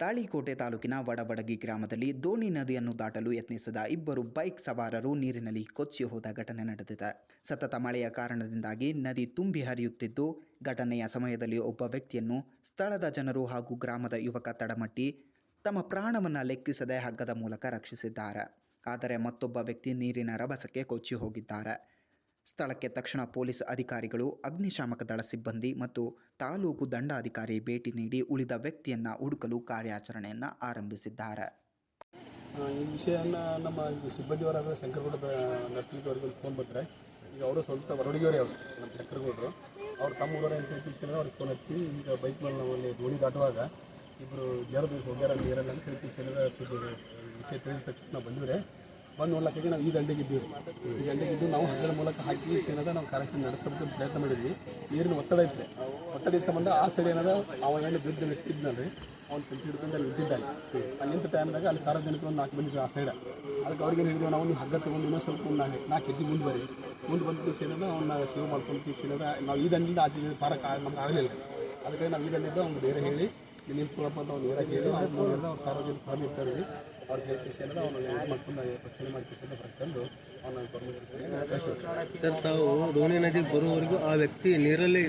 ತಾಳಿಕೋಟೆ ತಾಲೂಕಿನ ವಡಬಡಗಿ ಗ್ರಾಮದಲ್ಲಿ ದೋಣಿ ನದಿಯನ್ನು ದಾಟಲು ಯತ್ನಿಸಿದ ಇಬ್ಬರು ಬೈಕ್ ಸವಾರರು ನೀರಿನಲ್ಲಿ ಕೊಚ್ಚಿ ಹೋದ ಘಟನೆ ನಡೆದಿದೆ. ಸತತ ಮಳೆಯ ಕಾರಣದಿಂದಾಗಿ ನದಿ ತುಂಬಿ ಹರಿಯುತ್ತಿದ್ದು, ಘಟನೆಯ ಸಮಯದಲ್ಲಿ ಒಬ್ಬ ವ್ಯಕ್ತಿಯನ್ನು ಸ್ಥಳದ ಜನರು ಹಾಗೂ ಗ್ರಾಮದ ಯುವಕ ತಡಮಟ್ಟಿ ತಮ್ಮ ಪ್ರಾಣವನ್ನು ಲೆಕ್ಕಿಸದೆ ಹಗ್ಗದ ಮೂಲಕ ರಕ್ಷಿಸಿದ್ದಾರೆ. ಆದರೆ ಮತ್ತೊಬ್ಬ ವ್ಯಕ್ತಿ ನೀರಿನ ರಭಸಕ್ಕೆ ಕೊಚ್ಚಿ ಹೋಗಿದ್ದಾರೆ. ಸ್ಥಳಕ್ಕೆ ತಕ್ಷಣ ಪೊಲೀಸ್ ಅಧಿಕಾರಿಗಳು, ಅಗ್ನಿಶಾಮಕ ದಳ ಸಿಬ್ಬಂದಿ ಮತ್ತು ತಾಲೂಕು ದಂಡಾಧಿಕಾರಿ ಭೇಟಿ ನೀಡಿ ಉಳಿದ ವ್ಯಕ್ತಿಯನ್ನು ಹುಡುಕಲು ಕಾರ್ಯಾಚರಣೆಯನ್ನು ಆರಂಭಿಸಿದ್ದಾರೆ. ಈ ವಿಷಯನ ನಮ್ಮ ಸಿಬ್ಬಂದಿಯವರಾದ ಶಂಕರಗೌಡ ನರ್ಸಿಂಗ್ ಅವ್ರಿಗೆ ಫೋನ್ ಬಂದರೆ, ಈಗ ಅವರು ಸ್ವಲ್ಪ ಹೊರಡಿಗೆಯವರೇ ಅವರು, ನಮ್ಮ ಶಂಕರಗೌಡರು. ಅವ್ರು ತಮ್ಮ ಊರವರೇ ಅಂತ ತಿಳ್ಕಿಸಿದ್ರೆ ಅವ್ರಿಗೆ ಫೋನ್ ಹಚ್ಚಿ, ಈಗ ಬೈಕ್ ಮೇಲೆ ಅಲ್ಲಿ ದೋಣಿ ದಾಟುವಾಗ ಇಬ್ಬರು ಜರದು, ಹೋಗ್ಯಾರ ನೀರಲ್ಲಿ ಅಂತ ತಿಳ್ಕಿಸಿದ್ರೆ ಸುದ್ದಿ, ವಿಷಯ ತಿಳಿದ ತಕ್ಷಣ ನಾವು ಬಂದಿವ್ರೆ ಬಂದು ನೋಡ್ಲಕ್ಕಾಗಿ ನಾವು ಈ ದಂಡೆಗೆ ಇದ್ದೀವಿ. ಈ ದಂಡೆಗೆ ಇದ್ದು ನಾವು ಹಗ್ಗದ ಮೂಲಕ ಹಾಕಿ ಏನಾದ ನಾವು ಕಾರ್ಯಾಚರಣೆ ನಡೆಸೋದಕ್ಕೆ ಪ್ರಯತ್ನ ಮಾಡಿದ್ವಿ. ನೀರಿನ ಒತ್ತಡ ಐತೆ ಒತ್ತಡದ ಸಂಬಂಧ ಆ ಸೈಡ್ ಏನದ ಅವ ಏನು ಬಿದ್ದು ಇದ್ನಲ್ರಿ ಅವ್ನು ಕಂಟಿ ಹಿಡ್ಕೊಂಡು ಅಲ್ಲಿ ಬಿದ್ದಿದ್ದಾನೆ ಅಲ್ಲಿ ನಿಂತ ಟೈಮ್ದಾಗ ಅಲ್ಲಿ ಸಾರ್ವಜನಿಕರು ಒಂದು ನಾಲ್ಕು ಬಂದಿದ್ವಿ ಆ ಸೈಡ್ ಅದಕ್ಕೆ ಅವ್ರಿಗೆ ಏನು ಹೇಳಿದ್ವಿ, ನಾವು ನೀವು ಹಗ್ಗ ತೊಗೊಂಡು ಇನ್ನೊಂದು ಸ್ವಲ್ಪ ಒಂದು ನಾಲ್ಕು ನಾಲ್ಕು ಹೆಜ್ಜೆ ಮುಂದೆ ಬರಿ ಮುಂದೆ ಬಂದು ಕೇಸ್ ಏನದ ಅವನ್ನ ಸೇವ್ ಮಾಡ್ಕೊಂಡು ಕೇಸ್ ಏನದ ನಾವು ಈ ದಂಡಿಂದ ಆಚೆ ಪಾರಕ್ಕೆ ನಮ್ಗೆ ಆಗಲಿಲ್ಲ ಅದಕ್ಕೆ ನಾವು ಈ ದಂಡಿಂದ ಅವ್ನು ಬೇರೆ ಹೇಳಿ ನಿಂತ್ಕೊಳಪ್ಪ ಅಂತ ಅವ್ನು ಬೇರೆ ಹೇಳಿ ಅವ್ರು ಅವ್ರು ಸಾರ್ವಜನಿಕ ಹೊರಗೆ ಇರ್ತಾರೆ ಅವ್ರಿಗೆ ಕೃಷಿ ಅನ್ನೋದು ಅವನು ಮಾಡ್ಕೊಂಡು ರಕ್ಷಣೆ ಮಾಡಿ ತಂದು ಅವನ ಗೌರ್ಮೆಂಟ್ ಸರ್, ತಾವು ದೋಣಿ ನದಿ ಬರುವವರೆಗೂ ಆ ವ್ಯಕ್ತಿ ನೀರಲ್ಲಿ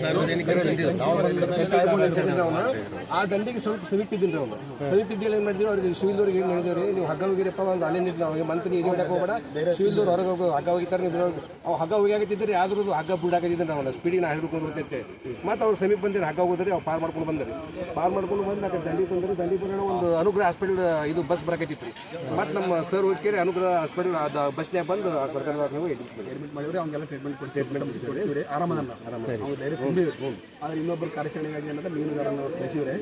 ಸಾರ್ವಜನಿಕರು ಆ ದಂಡಿಗೆ ಸ್ವಲ್ಪ ಸಮೀಪಿದ್ದೀನಿ ಅವನು ಸಮೀಪಿದ್ದಿಲ್ಲ ಏನು ಮಾಡಿದ್ವಿ ಅವ್ರಿಗೆ ಶಿವಿಲ್ದವ್ರಿಗೆ ಏನು ಹೇಳಿದ್ರಿ ನೀವು ಹಗ್ಗ ಹೋಗಿರಪ್ಪ ಒಂದು ಅಲ್ಲೇ ನಿಂತು ನಾವು ಮಂತ್ ನೀವು ಮಾಡಕ್ಕೆ ಹೋಗ್ಬೇಡ. ಹೊರಗೆ ಹೋಗೋ, ಹಗ್ಗ ಹೋಗಿತಾರೆ ನೀವು ಅವು ಹಗ್ಗ ಹೋಗಿಯಾಗತ್ತಿದ್ರೆ ಯಾವ್ದು ಹಗ್ಗ ಬಿಡಾಕತ್ತಿದ್ದೆ ಅವನ ಸ್ಪೀಡಿಗೆ ನಾ ಹಿಡ್ಕೊಂಡು ಬರ್ತೈತೆ ಮತ್ತು ಅವ್ರು ಸಮೀಪ ಬಂದಿರಿ ಹಗ್ಗ ಹೋಗಿದ್ರಿ ಅವ್ರು ಪಾರ್ ಮಾಡ್ಕೊಂಡು ಬಂದ್ರಿ. ಪಾರ್ ಮಾಡ್ಕೊಂಡು ಬಂದು ಆ ದಂಡಿ ಬಂದ್ರೆ. ದಂಡಿ ಬಂದ್ರೆ ಒಂದು ಅನುಗ್ರಹ ಹಾಸ್ಪಿಟಲ್ ಇದು ಬಸ್ ಬರಾಕತ್ತಿತ್ತು ಮತ್ತು ನಮ್ಮ ಸರ್ ಹೋಗ್ಕೇರಿ ಅನುಗ್ರಹ ಹಾಸ್ಪಿಟಲ್ ಅದು ಬಸ್ನ್ಯಾಗ ಬಂದು ಆ ಸರ್ಕಾರದ ನೀವು ಎಡ್ಮಿಟ್ ಅಡ್ಮಿಟ್ ಮಾಡಿದ್ರೆ. ಅವ್ನಿಗೆಲ್ಲ ಟ್ರೀಟ್ಮೆಂಟ್ ಕೊಡ್ತೀವಿ. ಟ್ರೀಟ್ಮೆಂಟ್ ಕೊಡ್ತೀವಿ. ಆರಾಮದಲ್ಲ ಅವ್ನು ಧೈರ್ಯ ತುಂಬಿವಿ ಆದ್ರೆ ಇನ್ನೊಬ್ಬರು ಕಾರ್ಯಾಚರಣೆಗಾಗಿ ಏನಂದ್ರೆ ಮೀನುಗಾರನ ಕಳಿಸಿದ್ರೆ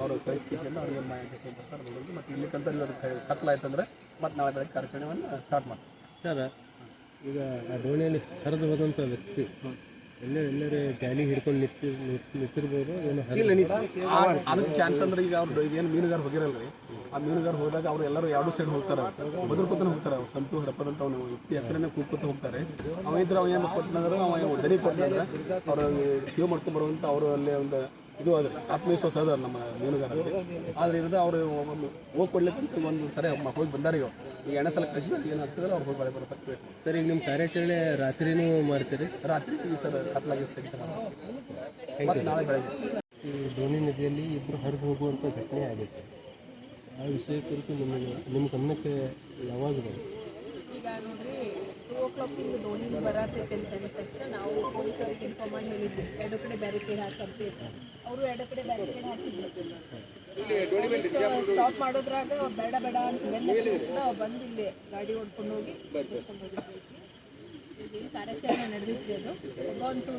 ಅವರು ಕಳಿಸ್ಕಿಸಿಂದ ಅವ್ರಿಗೆ ಮಾಹಿತಿ ಬರ್ತಾರೆ. ಮತ್ತು ಇಲ್ಲಿ ಕಂತ ಕತ್ಲಾಯ್ತಂದ್ರೆ ಮತ್ತೆ ನಾಳೆ ಬೆಳಗ್ಗೆ ಕಾರ್ಯಾಚರಣೆಯನ್ನು ಸ್ಟಾರ್ಟ್ ಮಾಡ್ತೀವಿ. ಸರ್ ಈಗ ಆ ದೋಣಿಯಲ್ಲಿ ಹರಿದು ಹೋದಂಥ ವ್ಯಕ್ತಿ ಎಲ್ಲರೂ ಎಲ್ಲರೂ ಜಾಲಿ ಹಿಡ್ಕೊಂಡು ನಿಂತಿ ನಿಂತ್- ನಿಂತಿರ್ಬೋದು ಏನು ಅದಕ್ಕೆ ಚಾನ್ಸ್ ಅಂದ್ರೆ ಈಗ ಅವ್ರು ಏನು ಮೀನುಗಾರ ಹೋಗಿರಲ್ರಿ. ಆ ಮೀನುಗಾರ ಹೋದಾಗ ಅವ್ರು ಎಲ್ಲರೂ ಎರಡು ಸೈಡ್ ಹೋಗ್ತಾರೆ. ಬದುರ್ಕೊತಾನೆ ಹೋಗ್ತಾರೆ ಸಂತು ಹಡಪದಂತ ಅವನು ವ್ಯಕ್ತಿ ಹೆಸರನ್ನೇ ಕೂಗ್ಕೊತ ಹೋಗ್ತಾರೆ. ಅವ ಇದ್ರೆ ಅವ ಏನು ಕೊಟ್ಟನಂದ್ರೆ ಅವ ದನಿ ಕೊಟ್ಟನಂದ್ರೆ ಅವರು ಸೇವ್ ಮಾಡ್ಕೊಂಡು ಬರುವಂತ ಅವರು ಅಲ್ಲಿ ಒಂದು ಇದು ಅದ್ರ ಆತ್ಮವಿಶ್ವಾಸ ಅದ ನಮ್ಮ ಮೀನುಗಾರರಿಗೆ ಆದ್ರೆ ಇರೋದು ಅವರು ಹೋಗಿ ಕೊಡ್ಲಿಕ್ಕೆ ಒಂದು ಸರಿ ಹೋಗಿ ಬಂದಾರ ಈಗ ಈಗ ಎಣ್ಣೆ ಸಲ ಕಳಿಸಿ ಏನು ಆಗ್ತದಲ್ಲ ಅವ್ರು ಹೋಗಿ ಬಳೆ ಬರ್ತಾರೆ ಸರ್ ಈಗ ನಿಮ್ಮ ಕಾರ್ಯಾಚರಣೆ ರಾತ್ರಿನೂ ಮಾಡ್ತೀರಿ? ರಾತ್ರಿ ಸರ್ ಕತ್ಲಾಗಿ ಸಿಗ್ತಾರೆ ನಾಳೆ ಬೆಳಗ್ಗೆ. ಈ ದೋಣಿ ನದಿಯಲ್ಲಿ ಇಬ್ಬರು ಹರಿದು ಹೋಗುವಂಥ ಘಟನೆ ಆಗಿತ್ತು ಆ ವಿಷಯ ಕುರಿತು ನಿಮಗೆ ನಿಮ್ಮ ಗಮನಕ್ಕೆ ಯಾವಾಗ ಈಗ ನೋಡ್ರಿ ಟೂ ಓ ಕ್ಲಾಕ್ ಹಿಂಗೆ ದೋಣಿ ಬರತೈತೆ ಅಂತ ಅಂದ ತಕ್ಷಣ ನಾವು ಪೊಲೀಸರಿಗೆ ಇನ್ಫಾರ್ಮ್ ಮಾಡಿ ಹೇಳಿದ್ವಿ. ಎರಡು ಕಡೆ ಬ್ಯಾರಿಕೇಡ್ ಹಾಕಂತ ಅವರು ಎರಡು ಕಡೆ ಬ್ಯಾರಿಕೇಡ್ ಹಾಕಿದ್ರು. ಸ್ಟಾಪ್ ಮಾಡೋದ್ರಾಗ ಬೇಡ ಬೇಡ ಅಂತ ಅವ್ರು ಬಂದು ಇಲ್ಲಿ ಗಾಡಿ ಓಡ್ಕೊಂಡು ಹೋಗಿ ಬಿಡಿಸ್ಕೊಂಡು ಹೋಗಿದ್ವಿ. ಕಾರ್ಯಾಚರಣೆ ನಡೆದಿದ್ವಿ ಅದು. ಒಬ್ಬಂತೂ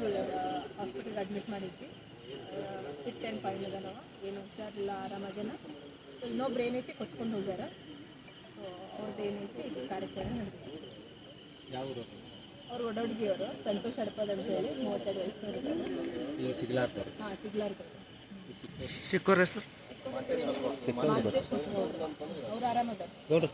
ಹಾಸ್ಪಿಟಲ್ಗೆ ಅಡ್ಮಿಟ್ ಮಾಡಿದ್ವಿ. ಫಿಟ್ ಆ್ಯಂಡ್ ಫೈನ್ ಅದ ನಾವು ಏನು ಹುಷಾರಿಲ್ಲ ಆರಾಮಾಗನ ಸೊ ಇನ್ನೊಬ್ರು ಏನೈತಿ ಕೊಚ್ಕೊಂಡು ಹೋಗ್ಯಾರ. ಸೊ ಅವ್ರದ್ದು ಏನೈತಿ ಇದು ಕಾರ್ಯಾಚರಣೆ ನಡೆದಿದೆ ಯಾವುದು? ಅವ್ರು ಅವರು ಸಂತೋಷ್ ಅಡಪದ್ ಅಂತ ಹೇಳಿ ಮೂವತ್ತೆರಡು ವಯಸ್ಸಿನವರು ಸಿಗ್ಲಾರ್ತಾರೆ ಹಾಂ ಸಿಗ್ಲಾರ್ದ. ಸಿಕ್ಕೋರ ಹೆಸರು? ಅವ್ರು. ಆರಾಮದ ನೋಡ್ರಿ